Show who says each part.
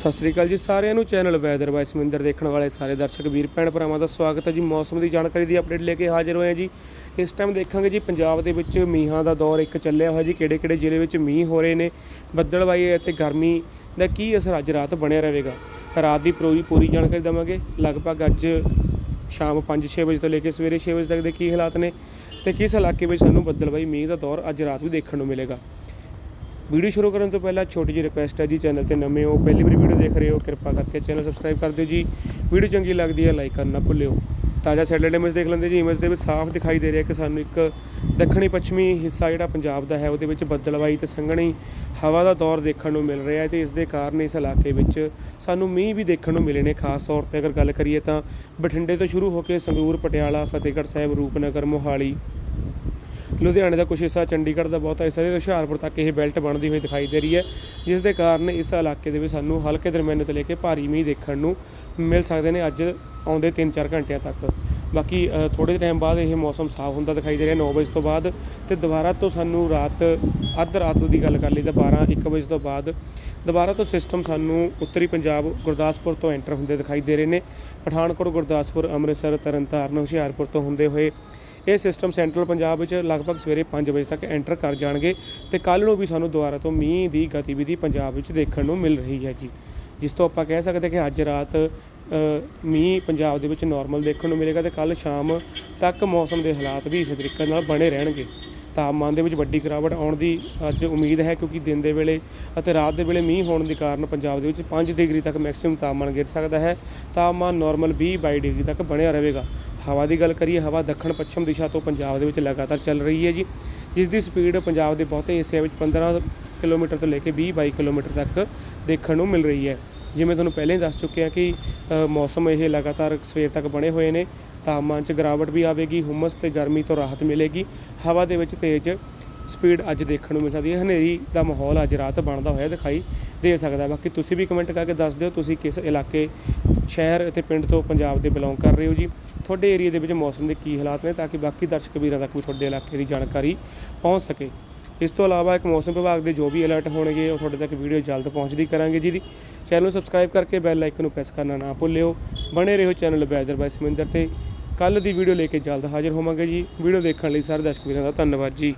Speaker 1: ਸਤਿ ਸ੍ਰੀ ਅਕਾਲ ਜੀ ਸਾਰਿਆਂ ਨੂੰ। ਚੈਨਲ ਵੈਦਰ ਬਾਈ ਸਮਿੰਦਰ ਦੇਖਣ ਵਾਲੇ ਸਾਰੇ ਦਰਸ਼ਕ ਵੀਰ ਭੈਣ ਭਰਾਵਾਂ ਦਾ ਸਵਾਗਤ ਹੈ ਜੀ। ਮੌਸਮ ਦੀ ਜਾਣਕਾਰੀ ਦੀ ਅਪਡੇਟ ਲੈ ਕੇ ਹਾਜ਼ਰ ਹੋਏ ਹਾਂ ਜੀ। ਇਸ ਟਾਈਮ ਦੇਖਾਂਗੇ ਜੀ ਪੰਜਾਬ ਦੇ ਵਿੱਚ ਮੀਂਹਾਂ ਦਾ ਦੌਰ ਇੱਕ ਚੱਲਿਆ ਹੋਇਆ ਜੀ। ਕਿਹੜੇ ਕਿਹੜੇ ਜ਼ਿਲ੍ਹੇ ਵਿੱਚ ਮੀਂਹ ਹੋ ਰਹੇ ਨੇ? ਬੱਦਲਵਾਈ ਅਤੇ ਗਰਮੀ ਦਾ ਕੀ ਅਸਰ ਅੱਜ ਰਾਤ ਬਣਿਆ ਰਹੇਗਾ? ਰਾਤ ਦੀ ਪੂਰੀ ਪੂਰੀ ਜਾਣਕਾਰੀ ਦਵਾਂਗੇ। ਲਗਭਗ ਅੱਜ ਸ਼ਾਮ 5-6 ਵਜੇ ਤੋਂ ਲੈ ਕੇ ਸਵੇਰੇ 6 ਵਜੇ ਤੱਕ ਦੇ ਕੀ ਹਾਲਾਤ ਨੇ ਤੇ ਕਿਸ ਇਲਾਕੇ ਵਿੱਚ ਸਾਨੂੰ ਬੱਦਲਵਾਈ ਮੀਂਹ ਦਾ ਦੌਰ ਅੱਜ ਰਾਤ ਵੀ ਦੇਖਣ ਨੂੰ ਮਿਲੇਗਾ? ਵੀਡੀਓ ਸ਼ੁਰੂ ਕਰਨ ਤੋਂ ਪਹਿਲਾਂ ਛੋਟੀ ਜਿਹੀ ਰਿਕੁਐਸਟ ਹੈ ਜੀ ਚੈਨਲ ਤੇ ਨਵੇਂ ਹੋ, ਪਹਿਲੀ ਵਾਰੀ ਵੀਡੀਓ ਦੇਖ ਰਹੇ ਹੋ, ਕਿਰਪਾ ਕਰਕੇ ਚੈਨਲ ਸਬਸਕ੍ਰਾਈਬ ਕਰ ਦਿਓ ਜੀ। ਵੀਡੀਓ ਚੰਗੀ ਲੱਗਦੀ ਹੈ ਲਾਈਕ ਕਰਨਾ ਭੁੱਲਿਓ। ਤਾਜ਼ਾ ਸੈਟਲਾਈਟ ਇਮੇਜ ਦੇਖ ਲੈਂਦੇ ਜੀ ਇਮੇਜ ਦੇ ਵਿੱਚ ਸਾਫ਼ ਦਿਖਾਈ ਦੇ ਰਿਹਾ ਕਿ ਸਾਨੂੰ ਇੱਕ ਦੱਖਣੀ ਪੱਛਮੀ ਹਿੱਸਾ ਜਿਹੜਾ ਪੰਜਾਬ ਦਾ ਹੈ, ਉਹਦੇ ਵਿੱਚ ਬੱਦਲਵਾਈ ਤੇ ਸੰਘਣੀ ਹਵਾ ਦਾ ਦੌਰ ਦੇਖਣ ਨੂੰ ਮਿਲ ਰਿਹਾ ਹੈ ਤੇ ਇਸ ਦੇ ਕਾਰਨ ਇਸ ਇਲਾਕੇ ਵਿੱਚ ਸਾਨੂੰ ਮੀਂਹ ਵੀ ਦੇਖਣ ਨੂੰ ਮਿਲੇ ਨੇ। ਖਾਸ ਤੌਰ ਤੇ ਅਗਰ ਗੱਲ ਕਰੀਏ ਤਾਂ ਬਠਿੰਡੇ ਤੋਂ ਸ਼ੁਰੂ ਹੋ ਕੇ ਸੰਗਰੂਰ, ਪਟਿਆਲਾ, ਫਤਿਹਗੜ੍ਹ ਸਾਹਿਬ, ਰੂਪਨਗਰ, ਮੋਹਾਲੀ ਲੁਧਿਆਣੇ ਦਾ ਕੁਛ ਹਿੱਸਾ, ਚੰਡੀਗੜ੍ਹ ਦਾ ਬਹੁਤਾ ਹਿੱਸਾ ਤੇ ਹੁਸ਼ਿਆਰਪੁਰ ਤੱਕ ਇਹ ਬੈਲਟ ਬਣਦੀ ਹੋਈ ਦਿਖਾਈ ਦੇ ਰਹੀ ਹੈ, ਜਿਸ ਦੇ ਕਾਰਨ ਇਸ ਇਲਾਕੇ ਦੇ ਵਿੱਚ ਸਾਨੂੰ ਹਲਕੇ ਦਰਮਿਆਨੇ ਤੋਂ ਲੈ ਕੇ ਭਾਰੀ ਮੀਂਹ ਦੇਖਣ ਨੂੰ ਮਿਲ ਸਕਦੇ ਨੇ ਅੱਜ ਆਉਂਦੇ 3-4 ਘੰਟਿਆਂ ਤੱਕ। ਬਾਕੀ ਥੋੜੇ ਟਾਈਮ ਬਾਅਦ ਇਹ ਮੌਸਮ ਸਾਫ਼ ਹੁੰਦਾ ਦਿਖਾਈ ਦੇ ਰਿਹਾ 9 ਵਜੇ ਤੋਂ ਬਾਅਦ ਤੇ ਦੁਬਾਰਾ ਤੋਂ ਸਾਨੂੰ ਰਾਤ, ਅੱਧ ਰਾਤ ਦੀ ਗੱਲ ਕਰ ਲਈ ਤਾਂ 12-1 ਵਜੇ ਤੋਂ ਬਾਅਦ ਦੁਬਾਰਾ ਤੋਂ ਸਿਸਟਮ ਸਾਨੂੰ ਉੱਤਰੀ ਪੰਜਾਬ ਗੁਰਦਾਸਪੁਰ ਤੋਂ ਐਂਟਰ ਹੁੰਦੇ ਦਿਖਾਈ ਦੇ ਰਹੇ ਨੇ। ਪਠਾਨਕੋਟ, ਗੁਰਦਾਸਪੁਰ, ਅੰਮ੍ਰਿਤਸਰ, ਤਰਨਤਾਰਨ, ਹੁਸ਼ਿਆਰਪੁਰ ਤੋਂ ਹੁੰਦੇ ਹੋਏ ਇਹ ਸਿਸਟਮ ਸੈਂਟਰਲ ਪੰਜਾਬ ਵਿੱਚ ਲਗਭਗ ਸਵੇਰੇ 5 ਵਜੇ ਤੱਕ ਐਂਟਰ ਕਰ ਜਾਣਗੇ ਤੇ ਕੱਲ ਨੂੰ ਵੀ ਸਾਨੂੰ ਦੁਬਾਰਾ ਤੋਂ ਮੀਂਹ ਦੀ ਗਤੀਵਿਧੀ ਪੰਜਾਬ ਵਿੱਚ ਦੇਖਣ ਨੂੰ ਮਿਲ ਰਹੀ ਹੈ ਜੀ। ਜਿਸ ਤੋਂ ਆਪਾਂ ਕਹਿ ਸਕਦੇ ਕਿ ਅੱਜ ਰਾਤ ਮੀਂਹ ਪੰਜਾਬ ਦੇ ਵਿੱਚ ਨਾਰਮਲ ਦੇਖਣ ਨੂੰ ਮਿਲੇਗਾ ਤੇ ਕੱਲ ਸ਼ਾਮ ਤੱਕ ਮੌਸਮ ਦੇ ਹਾਲਾਤ ਵੀ ਇਸੇ ਤਰੀਕੇ ਨਾਲ ਬਣੇ ਰਹਿਣਗੇ। ਤਾਪਮਾਨ ਦੇ ਵਿੱਚ ਵੱਡੀ ਗਿਰਾਵਟ ਆਉਣ ਦੀ ਅੱਜ ਉਮੀਦ ਹੈ ਕਿਉਂਕਿ ਦਿਨ ਦੇ ਵੇਲੇ ਅਤੇ ਰਾਤ ਦੇ ਵੇਲੇ ਮੀਂਹ ਹੋਣ ਦੇ ਕਾਰਨ ਪੰਜਾਬ ਦੇ ਵਿੱਚ 5 ਡਿਗਰੀ ਤੱਕ ਮੈਕਸਿਮਮ ਤਾਪਮਾਨ ਗਿਰ ਸਕਦਾ ਹੈ। ਤਾਪਮਾਨ ਨਾਰਮਲ 20 22 ਡਿਗਰੀ ਤੱਕ ਬਣਿਆ ਰਹੇਗਾ। ਹਵਾ ਦੀ ਗੱਲ ਕਰੀਏ, ਹਵਾ ਦੱਖਣ ਪੱਛਮ ਦਿਸ਼ਾ ਤੋਂ ਪੰਜਾਬ ਦੇ ਵਿੱਚ ਲਗਾਤਾਰ ਚੱਲ ਰਹੀ ਹੈ ਜੀ, ਜਿਸ ਦੀ ਸਪੀਡ ਪੰਜਾਬ ਦੇ ਬਹੁਤੇ ਹਿੱਸਿਆਂ ਵਿੱਚ 15 ਕਿਲੋਮੀਟਰ ਤੋਂ ਲੈ ਕੇ 20 22 ਕਿਲੋਮੀਟਰ ਤੱਕ ਦੇਖਣ ਨੂੰ ਮਿਲ ਰਹੀ ਹੈ। ਜਿਵੇਂ ਤੁਹਾਨੂੰ ਪਹਿਲਾਂ ਹੀ ਦੱਸ ਚੁੱਕੇ ਹਾਂ ਕਿ ਮੌਸਮ ਇਹ ਲਗਾਤਾਰ ਸਵੇਰ ਤੱਕ ਬਣੇ ਹੋਏ ਨੇ। ਤਾਪਮਾਨ 'ਚ ਗਿਰਾਵਟ ਵੀ ਆਵੇਗੀ, ਹੁਮਸ ਤੇ ਗਰਮੀ ਤੋਂ ਰਾਹਤ ਮਿਲੇਗੀ। ਹਵਾ ਦੇ ਵਿੱਚ ਤੇਜ਼ ਸਪੀਡ ਅੱਜ ਦੇਖਣ ਨੂੰ ਮਿਲ ਸਕਦੀ ਹੈ। ਹਨੇਰੀ ਦਾ ਮਾਹੌਲ ਅੱਜ ਰਾਤ ਬਣਦਾ ਹੋਇਆ ਦਿਖਾਈ ਦੇ ਸਕਦਾ ਬਾਕੀ ਤੁਸੀਂ ਵੀ ਕਮੈਂਟ ਕਰਕੇ ਦੱਸ ਦਿਓ, ਤੁਸੀਂ ਕਿਸ ਇਲਾਕੇ, ਸ਼ਹਿਰ ਅਤੇ ਪਿੰਡ ਤੋਂ ਪੰਜਾਬ ਦੇ ਬਿਲੋਂਗ ਕਰ ਰਹੇ ਹੋ ਜੀ? ਤੁਹਾਡੇ ਏਰੀਆ ਦੇ ਵਿੱਚ ਮੌਸਮ ਦੇ ਕੀ ਹਾਲਾਤ ਨੇ ਤਾਂ ਕਿ ਬਾਕੀ ਦਰਸ਼ਕ ਵੀਰਾਂ ਤੱਕ ਵੀ ਤੁਹਾਡੇ ਇਲਾਕੇ ਦੀ ਜਾਣਕਾਰੀ ਪਹੁੰਚ ਸਕੇ। ਇਸ ਤੋਂ ਇਲਾਵਾ ਇੱਕ ਮੌਸਮ ਵਿਭਾਗ ਦੇ ਜੋ ਵੀ ਅਲਰਟ ਹੋਣਗੇ, ਉਹ ਤੁਹਾਡੇ ਤੱਕ ਵੀਡੀਓ ਜਲਦ ਪਹੁੰਚਦੀ ਕਰਾਂਗੇ ਜੀ ਚੈਨਲ ਨੂੰ ਸਬਸਕ੍ਰਾਈਬ ਕਰਕੇ ਬੈਲ ਆਈਕਨ ਨੂੰ ਪ੍ਰੈਸ ਕਰਨਾ ਨਾ ਭੁੱਲਿਓ। ਬਣੇ ਰਹੋ ਚੈਨਲ ਬੈਦਰ ਬਾਈ ਸਮਿੰਦਰ ਤੇ। ਕੱਲ ਦੀ ਵੀਡੀਓ ਲੈ ਕੇ ਜਲਦ ਹਾਜ਼ਰ ਹੋਵਾਂਗੇ ਜੀ। ਵੀਡੀਓ ਦੇਖਣ ਲਈ ਸਾਰੇ ਦਰਸ਼ਕ ਵੀਰਾਂ ਦਾ ਧੰਨਵਾਦ ਜੀ।